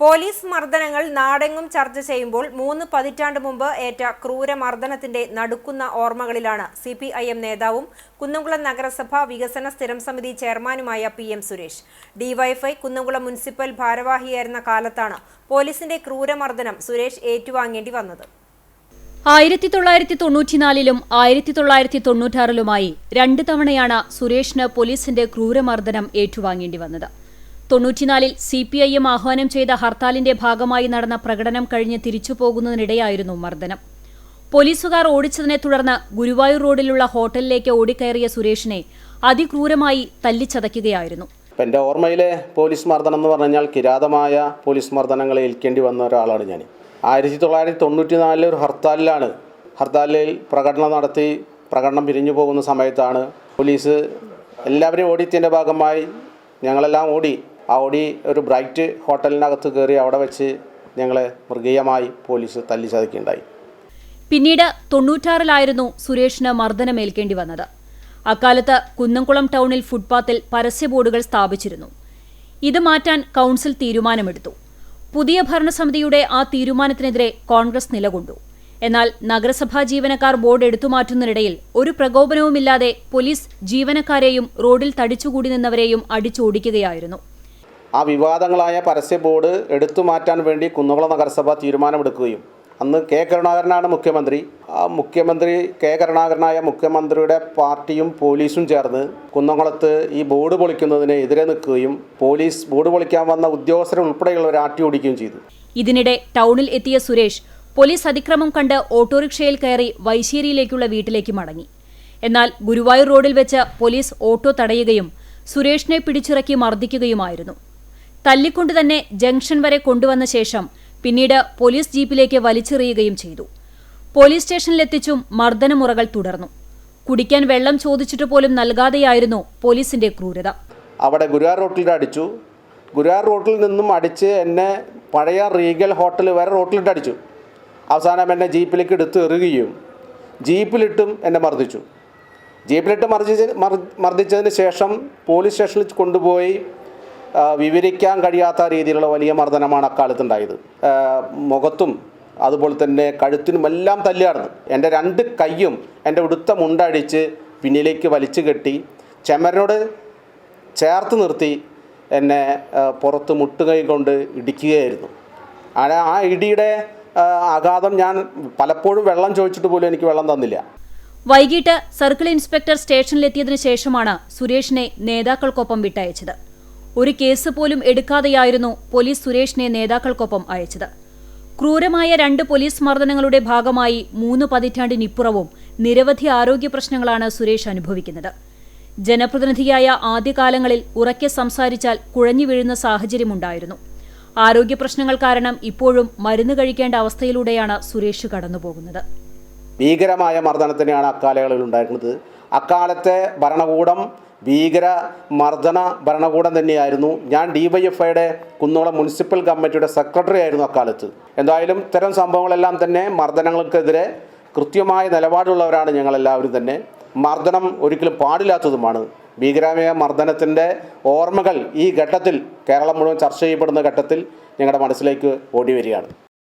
Police മർദ്ദനങ്ങൾ നാടെങ്ങും ചർച്ച ചെയ്യുമ്പോൾ മൂന്ന് പതിറ്റാണ്ട് മുമ്പ് ഏറ്റ ക്രൂരമർദ്ദനത്തിന്റെ നടുക്കുന്ന ഓർമ്മകളിലാണ് സി പി ഐ എം നേതാവും കുന്നംകുളം നഗരസഭ വികസന സ്ഥിരം സമിതി ചെയർമാനുമായ P M Suresh. DYFI Kunnamkulam municipal ഭാരവാഹിയായിരുന്ന കാലത്താണ് പോലീസിന്റെ ക്രൂരമർദ്ദനം സുരേഷ് ഏറ്റുവാങ്ങേണ്ടി വന്നത്. ആയിരത്തി തൊള്ളായിരത്തി തൊണ്ണൂറ്റിനാലിലും ആയിരത്തി തൊള്ളായിരത്തി തൊണ്ണൂറ്റാറിലുമായി രണ്ട് തവണയാണ് സുരേഷിന് പോലീസിന്റെ ക്രൂരമർദ്ദനം ഏറ്റുവാങ്ങേണ്ടി വന്നത്. തൊണ്ണൂറ്റിനാലിൽ സി പി ഐ എം ആഹ്വാനം ചെയ്ത ഹർത്താലിന്റെ ഭാഗമായി നടന്ന പ്രകടനം കഴിഞ്ഞ് തിരിച്ചു പോകുന്നതിനിടെയായിരുന്നു മർദ്ദനം. പോലീസുകാർ ഓടിച്ചതിനെ തുടർന്ന് ഗുരുവായൂർ റോഡിലുള്ള ഹോട്ടലിലേക്ക് ഓടിക്കയറിയ സുരേഷിനെ അതിക്രൂരമായി തല്ലിച്ചതയ്ക്കുകയായിരുന്നു. എന്റെ ഓർമ്മയിലെ പോലീസ് മർദ്ദനം എന്ന് പറഞ്ഞു കഴിഞ്ഞാൽ കിരാതമായ പോലീസ് മർദ്ദനങ്ങൾ ഏൽക്കേണ്ടി വന്ന ഒരാളാണ് ഞാൻ ആയിരത്തി തൊള്ളായിരത്തി തൊണ്ണൂറ്റി നാലിലെ ഒരു ഹർത്താലിലാണ് ഹർത്താലിൽ പ്രകടനം നടത്തി പ്രകടനം പിരിഞ്ഞു പോകുന്ന സമയത്താണ് പോലീസ് എല്ലാവരെയും ഓടിയതിന്റെ ഭാഗമായി ഞങ്ങളെല്ലാം ഓടി ഓടി ഒരു ബ്രൈറ്റ് ഹോട്ടലിനകത്ത് കയറി അവിടെ വെച്ച് ഞങ്ങളെ മൃഗീയമായി പോലീസ് തല്ലി ചതക്കുകയുണ്ടായി. പിന്നീട് തൊണ്ണൂറ്റാറിലായിരുന്നു സുരേഷിന് മർദ്ദനമേൽക്കേണ്ടി വന്നത്. അക്കാലത്ത് കുന്നംകുളം ടൗണിൽ ഫുട്പാത്തിൽ പരസ്യ ബോർഡുകൾ സ്ഥാപിച്ചിരുന്നു. ഇത് മാറ്റാൻ കൗൺസിൽ തീരുമാനമെടുത്തു. പുതിയ ഭരണസമിതിയുടെ ആ തീരുമാനത്തിനെതിരെ കോൺഗ്രസ് നിലകൊണ്ടു. എന്നാൽ നഗരസഭാ ജീവനക്കാർ ബോർഡ് എടുത്തുമാറ്റുന്നതിനിടയിൽ ഒരു പ്രകോപനവുമില്ലാതെ പോലീസ് ജീവനക്കാരെയും റോഡിൽ തടിച്ചുകൂടി നിന്നവരെയും അടിച്ചോടിക്കുകയായിരുന്നു. ആ വിവാദങ്ങളായ പരസ്യ ബോർഡ് എടുത്തു മാറ്റാൻ വേണ്ടി കുന്നകുളം നഗരസഭ തീരുമാനമെടുക്കുകയും. അന്ന് കെ കരുണാകരനാണ് മുഖ്യമന്ത്രി. ആ മുഖ്യമന്ത്രി കെ കരുണാകരനായ മുഖ്യമന്ത്രിയുടെ പാർട്ടിയും പോലീസും ചേർന്ന് കുന്നംകുളത്ത് ഈ ബോർഡ് പൊളിക്കുന്നതിന് എതിരെ നിൽക്കുകയും പോലീസ് ബോർഡ് പൊളിക്കാൻ വന്ന ഉദ്യോഗസ്ഥരെ ഉൾപ്പെടെയുള്ളവർ ആട്ടി ഓടിക്കുകയും ചെയ്തു. ഇതിനിടെ ടൗണിൽ എത്തിയ സുരേഷ് പോലീസ് അതിക്രമം കണ്ട് ഓട്ടോറിക്ഷയിൽ കയറി വൈശേരിയിലേക്കുള്ള വീട്ടിലേക്ക് മടങ്ങി. എന്നാൽ ഗുരുവായൂർ റോഡിൽ വെച്ച് പോലീസ് ഓട്ടോ തടയുകയും സുരേഷിനെ പിടിച്ചിറക്കി മർദ്ദിക്കുകയുമായിരുന്നു. തല്ലിക്കൊണ്ട് തന്നെ ജംഗ്ഷൻ വരെ കൊണ്ടുവന്ന ശേഷം പിന്നീട് പോലീസ് ജീപ്പിലേക്ക് വലിച്ചെറിയുകയും ചെയ്തു. പോലീസ് സ്റ്റേഷനിലെത്തിച്ചും മർദ്ദനമുറകൾ തുടർന്നു. കുടിക്കാൻ വെള്ളം ചോദിച്ചിട്ട് പോലും നൽകാതെയായിരുന്നു പോലീസിന്റെ ക്രൂരത. അവിടെ ഗുരുവാർ റോട്ടിൽ അടിച്ചു. ഗുരുവാർ റോട്ടിൽ നിന്നും അടിച്ച് എന്നെ പഴയ റീഗൽ ഹോട്ടൽ വരെ റോട്ടിലിട്ട് അടിച്ചു. അവസാനം എന്നെ ജീപ്പിലേക്ക് എടുത്ത് എറിയുകയും ജീപ്പിലിട്ടും എന്നെ മർദ്ദിച്ചു. ജീപ്പിലിട്ട് മർദ്ദിച്ച മർദ്ദിച്ചതിന് ശേഷം പോലീസ് സ്റ്റേഷനിൽ കൊണ്ടുപോയി വിവരിക്കാൻ കഴിയാത്ത രീതിയിലുള്ള വലിയ മർദ്ദനമാണ് അക്കാലത്തുണ്ടായത്. മുഖത്തും അതുപോലെ തന്നെ കഴുത്തിനുമെല്ലാം തല്ലിയാർന്നു എന്റെ രണ്ട് കൈയും എന്റെ ഉടുത്ത മുണ്ടടിച്ച് പിന്നിലേക്ക് വലിച്ചു കെട്ടി ചെമരനോട് ചേർത്ത് നിർത്തി എന്നെ പുറത്ത് മുട്ടുകൈ കൊണ്ട് ഇടിക്കുകയായിരുന്നു. ആ ഇടിയുടെ ആഘാതം ഞാൻ പലപ്പോഴും വെള്ളം ചോദിച്ചിട്ട് പോലും എനിക്ക് വെള്ളം തന്നില്ല. വൈകിട്ട് സർക്കിൾ ഇൻസ്പെക്ടർ സ്റ്റേഷനിലെത്തിയതിനു ശേഷമാണ് സുരേഷിനെ നേതാക്കൾക്കൊപ്പം വിട്ടയച്ചത്. ഒരു കേസ് പോലും എടുക്കാതെയായിരുന്നു പോലീസ് സുരേഷിനെ നേതാക്കൾക്കൊപ്പം അയച്ചത്. ക്രൂരമായ രണ്ട് പോലീസ് മർദ്ദനങ്ങളുടെ ഭാഗമായി മൂന്ന് പതിറ്റാണ്ടിനിപ്പുറവും നിരവധി ആരോഗ്യ പ്രശ്നങ്ങളാണ് സുരേഷ് അനുഭവിക്കുന്നത്. ജനപ്രതിനിധിയായ ആദ്യകാലങ്ങളിൽ ഉറക്കെ സംസാരിച്ചാൽ കുഴഞ്ഞു വീഴുന്ന സാഹചര്യമുണ്ടായിരുന്നു. ആരോഗ്യ പ്രശ്നങ്ങൾ കാരണം ഇപ്പോഴും മരുന്ന് കഴിക്കേണ്ട അവസ്ഥയിലൂടെയാണ് സുരേഷ് കടന്നുപോകുന്നത്. ഭീകരമായ മർദ്ദനത്തിനെയാണ് അക്കാലങ്ങളിൽ ഉണ്ടായിരുന്നത്. അക്കാലത്തെ ഭരണകൂടം ഭീകര മർദ്ദന ഭരണകൂടം തന്നെയായിരുന്നു. ഞാൻ ഡി വൈ എഫ് ഐയുടെ കുന്നോളം മുനിസിപ്പൽ കമ്മിറ്റിയുടെ സെക്രട്ടറി ആയിരുന്നു അക്കാലത്ത്. എന്തായാലും ഇത്തരം സംഭവങ്ങളെല്ലാം തന്നെ മർദ്ദനങ്ങൾക്കെതിരെ കൃത്യമായ നിലപാടുള്ളവരാണ് ഞങ്ങളെല്ലാവരും തന്നെ. മർദ്ദനം ഒരിക്കലും പാടില്ലാത്തതുമാണ്. ഭീകരമായ മർദ്ദനത്തിന്റെ ഓർമ്മകൾ ഈ ഘട്ടത്തിൽ കേരളം മുഴുവൻ ചർച്ച ചെയ്യപ്പെടുന്ന ഘട്ടത്തിൽ ഞങ്ങളുടെ മനസ്സിലേക്ക് ഓടി വരികയാണ്.